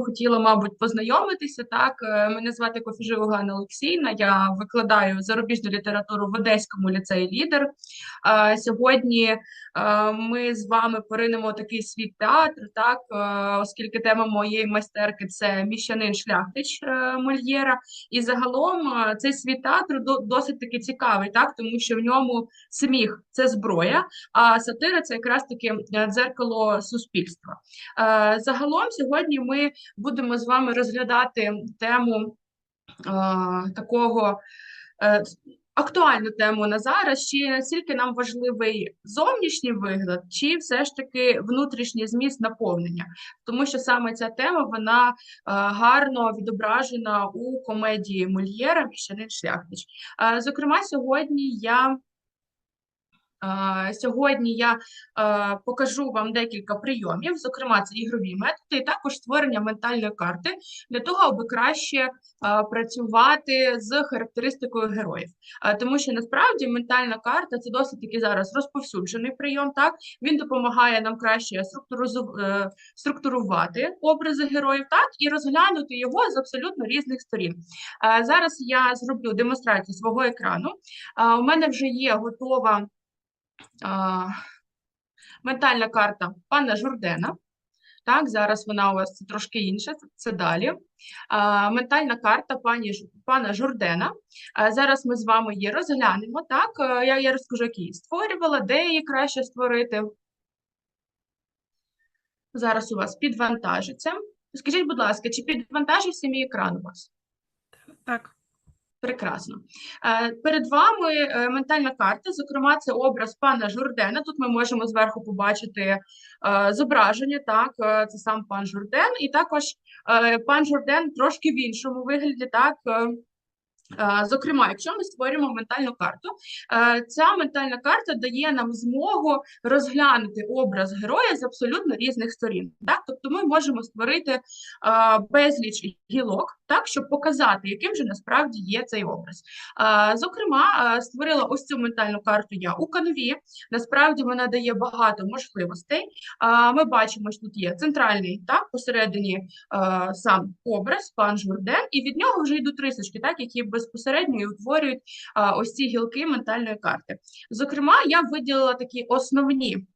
хотіла, мабуть, познайомитися. Так, Е, мене звати Кофіжива Ганна Олексійна. Я викладаю зарубіжну літературу в Одеському ліцеї Лідер. Е, Сьогодні е, ми з вами поринемо такий світ театр, так, оскільки тема моєї майстерки це міщанин шляхтич Мольєра. І загалом цей світ театру досить таки цікавий, так, тому що в ньому сміх це зброя, а сатира це якраз таки дзеркало суспільства. Загалом сьогодні ми будемо з вами розглядати тему е, такого е, актуальну тему на зараз, чи наскільки нам важливий зовнішній вигляд, чи все ж таки внутрішній зміст наповнення, тому що саме ця тема вона е, гарно відображена у комедії Мольєра «Міщанин Шляхтич». Е, Зокрема, сьогодні я Сьогодні я е, покажу вам декілька прийомів, зокрема, це ігрові методи, і також створення ментальної карти для того, аби краще е, працювати з характеристикою героїв. Е, Тому що насправді ментальна карта це досить таки зараз розповсюджений прийом. Так він допомагає нам краще структурувати образи героїв, так і розглянути його з абсолютно різних сторін. Зараз я зроблю демонстрацію свого екрану. У мене вже є готова ментальна карта пана Журдена. Так, зараз вона у вас трошки інша, це- далі. А, ментальна карта пані, пана Журдена. А, зараз ми з вами її розглянемо. Так, Е, я, я розкажу, як її створювала, де її краще створити. Зараз у вас підвантажиться. Скажіть, будь ласка, чи підвантажився мій екран у вас? Так, Прекрасно. Е, Перед вами е, ментальна карта, зокрема, це образ пана Журдена. Тут ми можемо зверху побачити е, зображення, так, це сам пан Журден, і також пан Журден трошки в іншому вигляді, так. Е, Зокрема, якщо ми створюємо ментальну карту, е, ця ментальна карта дає нам змогу розглянути образ героя з абсолютно різних сторін. Так? Тобто ми можемо створити е, безліч гілок, так, щоб показати, яким же насправді є цей образ. Зокрема, створила ось цю ментальну карту я у канві. Насправді вона дає багато можливостей. Ми бачимо, що тут є центральний, так, посередині сам образ, пан Журден, і від нього вже йдуть рисочки, так, які безпосередньо і утворюють е, ось ці гілки ментальної карти. Зокрема, я виділила такі основні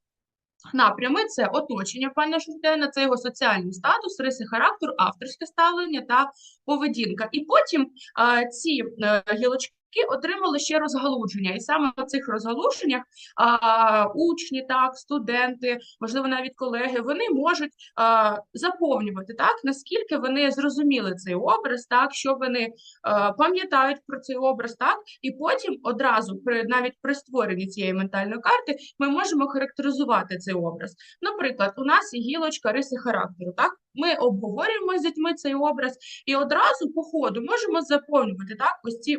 напрями: це оточення пана Журдена, це його соціальний статус, риси характер, авторське ставлення та поведінка. І потім а, ці а, гілочки. Отримали ще розгалудження, і саме в цих розгалуженнях а, учні, так, студенти, можливо, навіть колеги, вони можуть а, заповнювати так, наскільки вони зрозуміли цей образ, так, що вони пам'ятають про цей образ, так, і потім одразу при навіть при створенні цієї ментальної карти ми можемо характеризувати цей образ. Наприклад, у нас гілочка риси характеру, так. Ми обговорюємо з дітьми цей образ, і одразу по ходу можемо заповнювати так, ось ці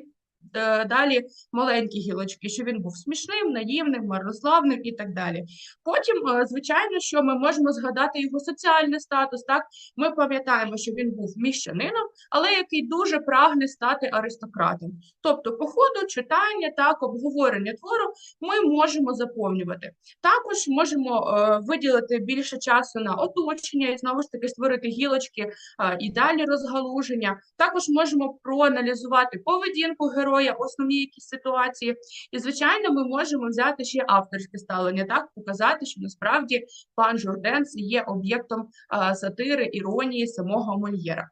далі маленькі гілочки, що він був смішним, наївним, марнославним і так далі. Потім, е, звичайно, що ми можемо згадати його соціальний статус. Так, ми пам'ятаємо, що він був міщанином, але який дуже прагне стати аристократом. Тобто, по ходу читання, так, обговорення твору ми можемо заповнювати. Також можемо е, виділити більше часу на оточення і знову ж таки створити гілочки е, і далі розгалуження. Також можемо проаналізувати поведінку героя, основні якісь ситуації. І, звичайно, ми можемо взяти ще авторське ставлення, так показати, що насправді пан Журденс є об'єктом сатири, іронії самого Мольєра.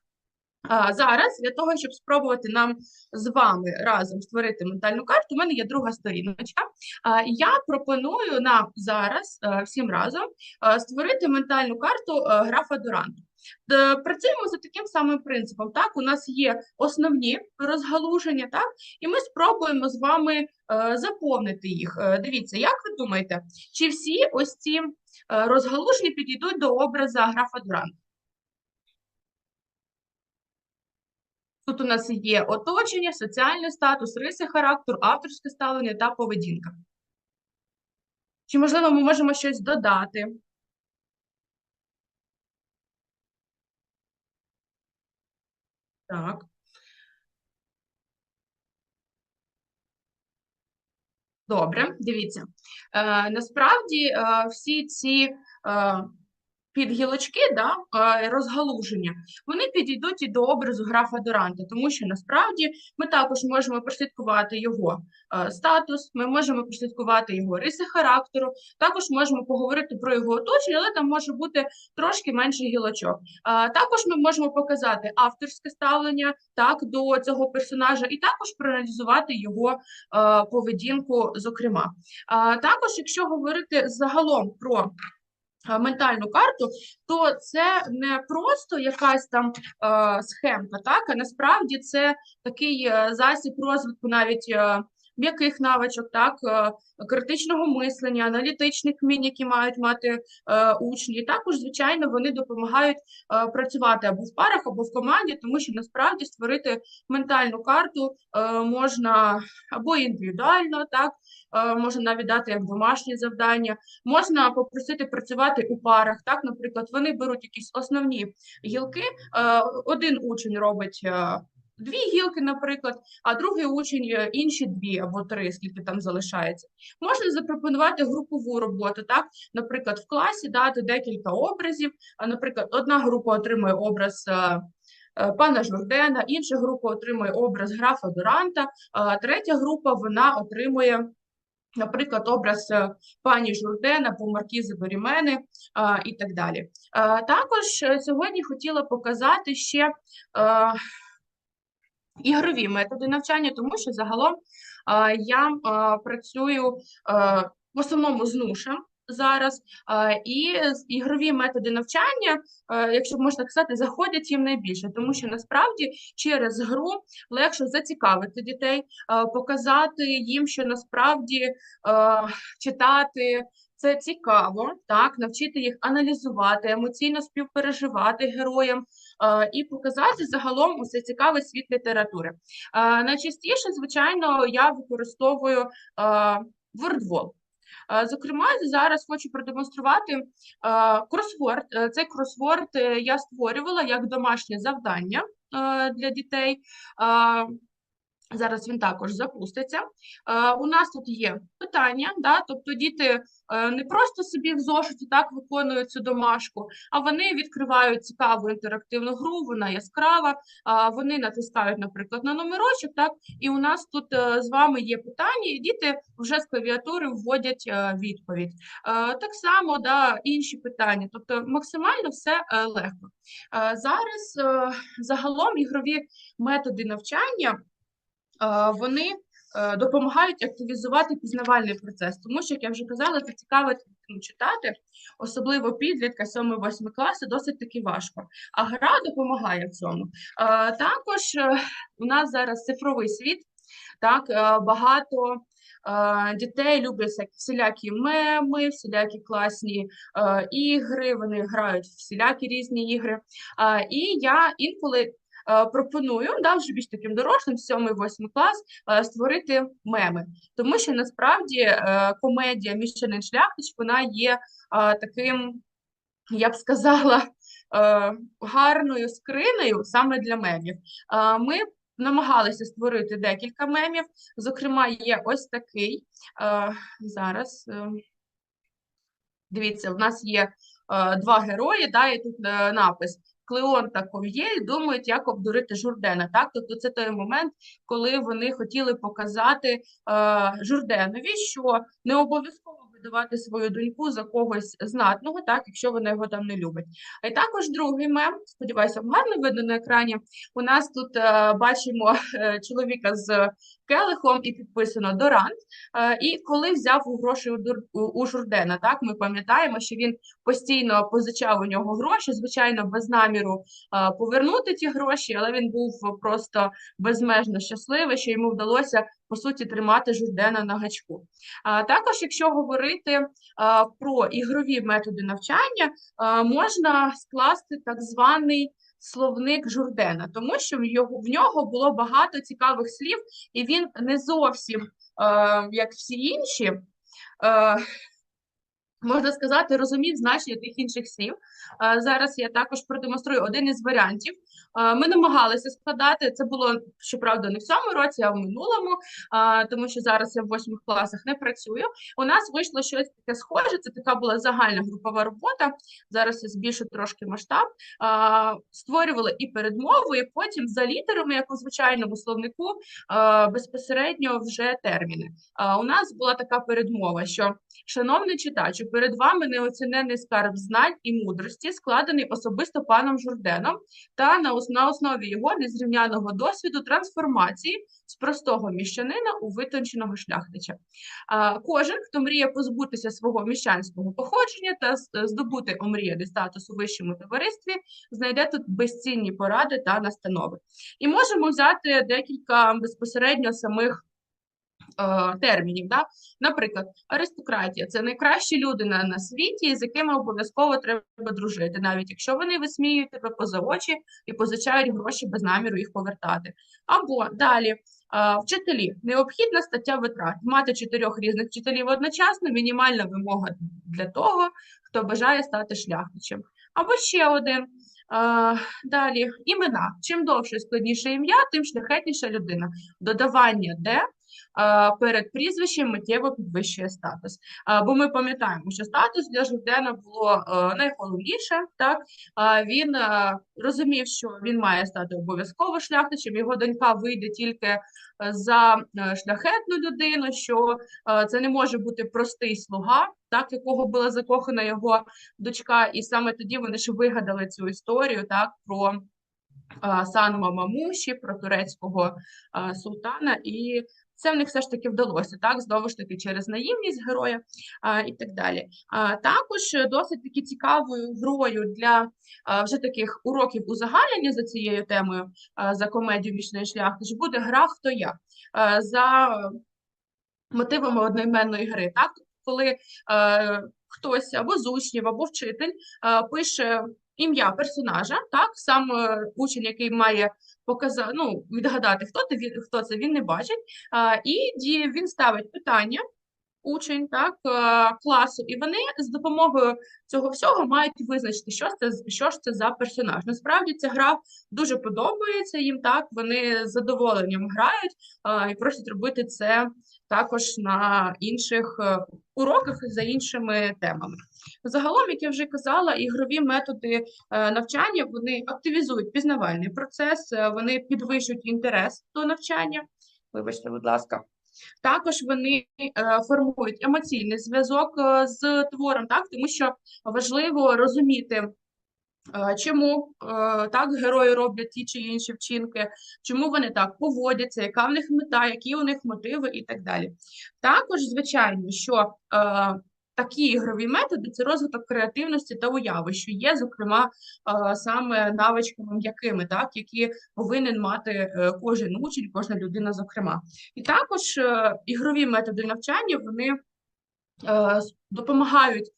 А, зараз для того, щоб спробувати нам з вами разом створити ментальну карту, у мене є друга сторіночка. Я пропоную нам зараз всім разом створити ментальну карту графа Дуранта. Д- Працюємо за таким самим принципом. Так, у нас є основні розгалуження, так, і ми спробуємо з вами е, заповнити їх. Е, Дивіться, як ви думаєте, чи всі ось ці е, розгалуження підійдуть до образа графа Дуранта? Тут у нас є оточення, соціальний статус, риси характеру, авторське ставлення та поведінка. Чи, можливо, ми можемо щось додати? Так. Добре, дивіться. Е, насправді е, всі ці е, під гілочки, да, е, розгалуження, вони підійдуть і до образу графа Доранта, тому що насправді ми також можемо прослідкувати його е, статус, ми можемо прослідкувати його риси характеру, також можемо поговорити про його оточення, але там може бути трошки менше гілочок. Також ми можемо показати авторське ставлення так до цього персонажа, і також проаналізувати його е, поведінку, зокрема. Також, якщо говорити загалом про е, ментальну карту, то це не просто якась там е, схемка, так, а насправді це такий е, засіб розвитку навіть е, м'яких навичок, так, е, критичного мислення, аналітичних вмінь, які мають мати е, учні. І також, звичайно, вони допомагають е, працювати або в парах, або в команді, тому що насправді створити ментальну карту можна або індивідуально, так, можна навіть дати як домашнє завдання, можна попросити працювати у парах. Так, наприклад, вони беруть якісь основні гілки, один учень робить. Дві гілки, наприклад, а другий учень е, інші дві або три, скільки там залишається. Можна запропонувати групову роботу, так? Наприклад, в класі дати декілька образів. А, Наприклад, одна група отримує образ е, е, пана Журдена, інша група отримує образ графа Дуранта, а третя група вона отримує. Наприклад, образ пані Журдена по Маркізи Борімени і так далі. Також сьогодні хотіла показати ще ігрові методи навчання, тому що загалом я працюю в основному з нушем зараз, і ігрові методи навчання, якщо можна так сказати, заходять їм найбільше, тому що насправді через гру легше зацікавити дітей, показати їм, що насправді читати. Це цікаво, так, навчити їх аналізувати, емоційно співпереживати героям, е, і показати загалом усе цікавий світ літератури. Е, Найчастіше, звичайно, я використовую е, WordWall. Е, Зокрема, зараз хочу продемонструвати е, кросворд. Е, Цей кросворд е, я створювала як домашнє завдання е, для дітей. Е, Зараз він також запуститься. Е, У нас тут є питання, да? тобто діти не просто собі в зошиті так виконують цю домашку, а вони відкривають цікаву інтерактивну гру, вона яскрава, вони натискають, наприклад, на номерочок, так, і у нас тут е, з вами є питання, і діти вже з клавіатури вводять е, відповідь. Е, Так само да, інші питання, тобто максимально все е, легко. Е, Зараз е, загалом ігрові методи навчання е, вони е, допомагають активізувати пізнавальний процес, тому що, як я вже казала, це цікаво читати, особливо підлітка 7-8 класи, досить таки важко. А гра допомагає в цьому. Е, Також е, у нас зараз цифровий світ, так, е, багато. е, Дітей люблять всілякі меми, всілякі класні е, ігри, вони грають всілякі різні ігри. Е, і я інколи е, пропоную, да, вже більш таким дорослим, 7-8 клас, е, створити меми. Тому що насправді е, комедія Міщанин Шляхтич, вона є е, таким, я б сказала, е, гарною скринею саме для мемів. Е, Ми намагалися створити декілька мемів, зокрема, є ось такий. е, Зараз. е, Дивіться, в нас є е, два герої, да, і тут е, напис Клеон та Ков'є думають, як обдурити Журдена. Так? Тобто це той момент, коли вони хотіли показати е, Журденові, що не обов'язково видавати свою доньку за когось знатного, так, якщо вона його там не любить. А й також другий мем, сподіваюся, гарно видно на екрані. У нас тут е, бачимо е, чоловіка з келихом і підписано Дорант. Е, І коли взяв у гроші у, Журдена, так ми пам'ятаємо, що він постійно позичав у нього гроші, звичайно, без наміру е, повернути ті гроші, але він був просто безмежно щасливий, що йому вдалося по суті тримати Журдена на гачку. А також, якщо говорити е, про ігрові методи навчання, е, можна скласти так званий словник Журдена, тому що в його в нього було багато цікавих слів, і він не зовсім е, як всі інші, е, можна сказати, розумів значення тих інших слів. Е, Зараз я також продемонструю один із варіантів Ми намагалися складати. Це було щоправда не в цьому році, а в минулому, тому що зараз я в восьмих класах не працюю. У нас вийшло щось таке схоже. Це така була загальна групова робота. Зараз я збільшу трошки масштаб. Створювали і передмову, і потім за літерами, як у звичайному словнику, безпосередньо вже терміни. У нас була така передмова, що Шановний читачу, перед вами неоцінений скарб знань і мудрості, складений особисто паном Журденом, та на на основі його незрівняного досвіду трансформації з простого міщанина у витонченого шляхтича. Кожен, хто мріє позбутися свого міщанського походження та здобути омріяний статус у вищому товаристві, знайде тут безцінні поради та настанови. І можемо взяти декілька безпосередньо самих термінів. Да? Наприклад, аристократія це найкращі люди на, на світі, з якими обов'язково треба дружити, навіть якщо вони висміюють тебе поза очі і позичають гроші без наміру їх повертати. Або далі. е, Вчителі необхідна стаття витрат. Мати чотирьох різних вчителів одночасно мінімальна вимога для того, хто бажає стати шляхтичем. Або ще один. е, Далі імена. Чим довше і складніше ім'я, тим шляхетніша людина. Додавання де перед прізвищем миттєво підвищує статус. А, Бо ми пам'ятаємо, що статус для Журдена було е, найголовніше. Так він е, розумів, що він має стати обов'язково шляхтичем. Його донька вийде тільки е, за шляхетну людину, що це не може бути простий слуга, так якого була закохана його дочка, і саме тоді вони ж вигадали цю історію так про. е, Сан Мамамуші, про турецького е, султана, і це в них все ж таки вдалося, так, знову ж таки, через наївність героя а, і так далі. А, також е, досить таки цікавою грою для а, вже таких уроків узагальнення за цією темою, а, за комедію «Вічний шлях», тож буде гра «Хто я?» а, за мотивами одноіменної гри. Так? Коли е, хтось або з учнів, або вчитель е, пише ім'я персонажа, так, сам е, учень, який має показати, ну, відгадати, хто це, хто це, він не бачить, А, і він ставить питання, учень, так, е, класу, і вони з допомогою цього всього мають визначити, що це, що ж це за персонаж. Насправді ця гра дуже подобається їм, так, вони з задоволенням грають е, і просять робити це також на інших е, уроках за іншими темами. Загалом, як я вже казала, ігрові методи навчання вони активізують пізнавальний процес, вони підвищують інтерес до навчання. Вибачте, будь ласка. Також вони е, формують емоційний зв'язок е, з твором, так, тому що важливо розуміти, е, чому так герої роблять ті чи інші вчинки, чому вони так поводяться, яка в них мета, які у них мотиви і так далі. Також, звичайно, що такі ігрові методи це розвиток креативності та уяви, що є, зокрема, саме навичками м'якими, так, які повинен мати е, кожен учень, кожна людина, зокрема. І також е, ігрові методи навчання вони е, допомагають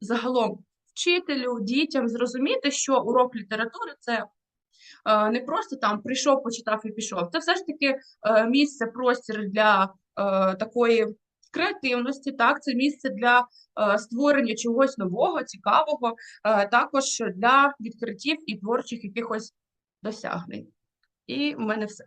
загалом вчителю, дітям зрозуміти, що урок літератури це не просто там прийшов, почитав і пішов. Це все ж таки місце, простір для такої креативності, так, це місце для е, створення чогось нового, цікавого, е, також для відкриттів і творчих якихось досягнень. І в мене все.